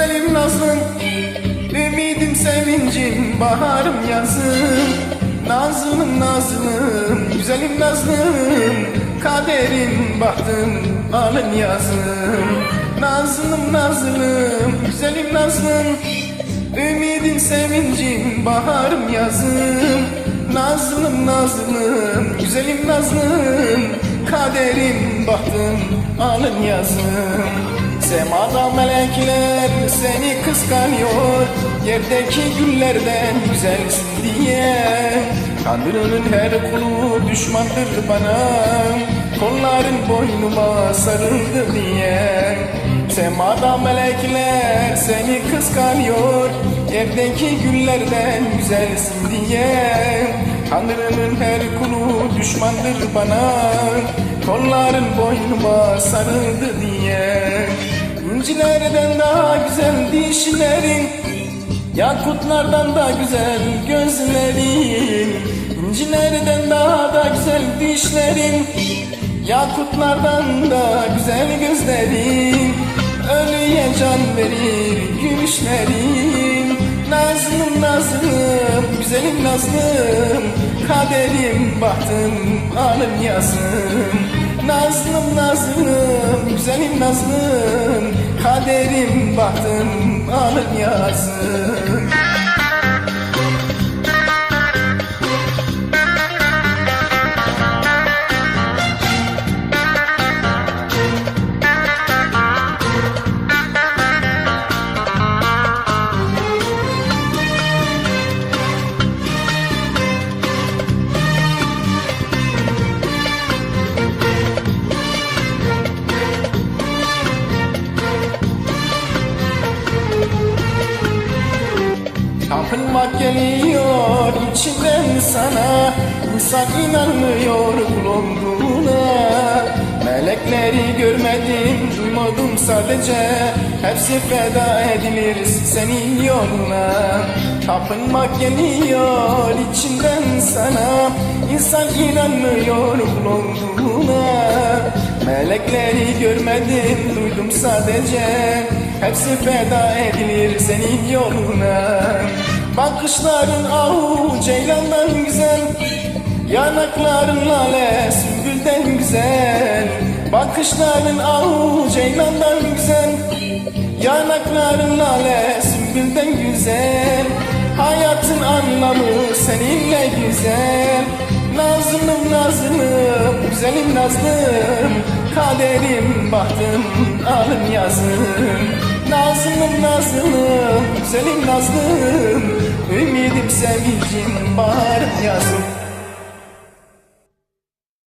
Güzelim nazlım Ümidim sevincim, baharım yazım Nazlım nazlım, güzelim nazlım Kaderim bahtım, alın yazım Nazlım nazlım, güzelim nazlım Ümidim sevincim, baharım yazım Nazlım nazlım, güzelim nazlım Kaderim bahtım, alın yazım Semada melekler seni kıskanıyor. Yerdeki güllerden güzelsin diye. Tanrı'nın her kulu düşmandır bana. Kolların boynuma sarıldı diye. Semada melekler seni kıskanıyor. Yerdeki güllerden güzelsin diye. Tanrı'nın her kulu düşmandır bana. Kolların boynuma sarıldı diye İncilerden daha güzel dişlerin Yakutlardan da güzel gözlerin. İncilerden daha da güzel dişlerin Yakutlardan da güzel gözlerin. Ölüye can verir gülüşlerin Nazlım nazlım, güzelim nazlım. Kaderim bahtım, alım yazım. Nazlım nazlım, güzelim nazlım Kaderim bahtım, alım yazım Tapınmak geliyor içinden sana İnsan inanmıyor kul Melekleri görmedim duymadım sadece. Hepsi feda edilir senin yoluna. Tapınmak geliyor içinden sana İnsan inanmıyor kul Melekleri görmedim duydum sadece. Hepsi feda edilir senin yoluna Bakışların ahu ceylandan güzel. Yanakların lale sümbülden güzel. Bakışların ahu ceylandan güzel. Yanakların lale sümbülden güzel. Hayatın anlamı seninle güzel. Nazlım nazlım, güzelim nazlım. Kaderim bahtım, alın yazım. Nazlım nazlım, güzelim nazlım Ümidim sevincim, baharım yazım